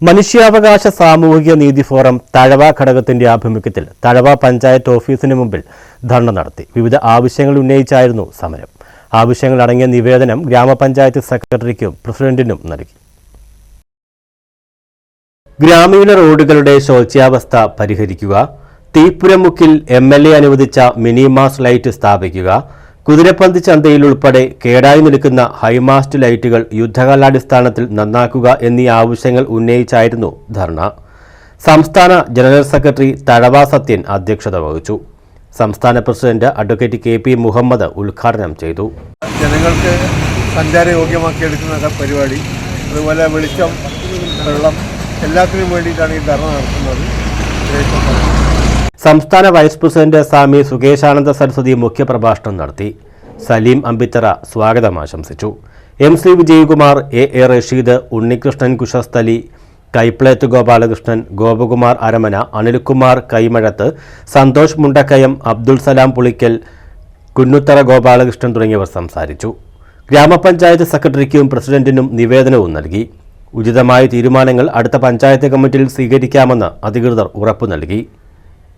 മനുഷ്യാവകാശ സാമൂഹിക നീതി ഫോറം തഴവ ഘടകത്തിന്റെ ആഭിമുഖ്യത്തിൽ തഴവ പഞ്ചായത്ത് ഓഫീസിന് മുമ്പിൽ ധർണ നടത്തി. വിവിധ ആവശ്യങ്ങൾ ഉന്നയിച്ചായിരുന്നു സമരം. ആവശ്യങ്ങൾ അടങ്ങിയ നിവേദനം ഗ്രാമപഞ്ചായത്ത് സെക്രട്ടറിക്കും പ്രസിഡന്റിനും നൽകി. ഗ്രാമീണ റോഡുകളുടെ ശോച്യാവസ്ഥ പരിഹരിക്കുക. തീപ്പുരമുക്കിൽ എം എൽ എ അനുവദിച്ച മിനിമാസ് ലൈറ്റ് സ്ഥാപിക്കുക. കുതിരപ്പന്ത് ചന്തയിൽ ഉൾപ്പെടെ കേടായി നിൽക്കുന്ന ഹൈമാസ്റ്റ് ലൈറ്റുകൾ യുദ്ധകാലാടിസ്ഥാനത്തിൽ നന്നാക്കുക എന്നീ ആവശ്യങ്ങൾ ഉന്നയിച്ചായിരുന്നു ധർണ. സംസ്ഥാന ജനറൽ സെക്രട്ടറി തഴവ സത്യൻ അധ്യക്ഷത വഹിച്ചു. സംസ്ഥാന president advocate K P Muhammad ഉദ്ഘാടനം ചെയ്തു. ജനങ്ങൾക്ക് സഞ്ചാരയോഗ്യമാക്കിയെടുക്കുന്ന പരിപാടി അതുപോലെ വെളിച്ചം വെള്ളം എല്ലാത്തിനും വേണ്ടിയിട്ടാണ് ഈ ധർണ നടത്തുന്നത്. സംസ്ഥാന വൈസ് പ്രസിഡന്റ് സ്വാമി സുകേശാനന്ദ സരസ്വതി മുഖ്യപ്രഭാഷണം നടത്തി. സലീം അമ്പിത്തറ സ്വാഗതം ആശംസിച്ചു. M C Vijayakumar A A Rasheed Unnikrishnan Kushasthali Kaiplethu Gopalakrishnan Gopakumar Aramana Anilkumar Kaimazhath Santhosh Mundakayam Abdul Salam Pulikkal Kunnuthara Gopalakrishnan തുടങ്ങിയവർ സംസാരിച്ചു. ഗ്രാമപഞ്ചായത്ത് സെക്രട്ടറിക്കും പ്രസിഡന്റിനും നിവേദനവും നൽകി. ഉചിതമായ തീരുമാനങ്ങൾ അടുത്ത പഞ്ചായത്ത് കമ്മിറ്റിയിൽ സ്വീകരിക്കാമെന്ന് അധികൃതർ ഉറപ്പു നൽകി.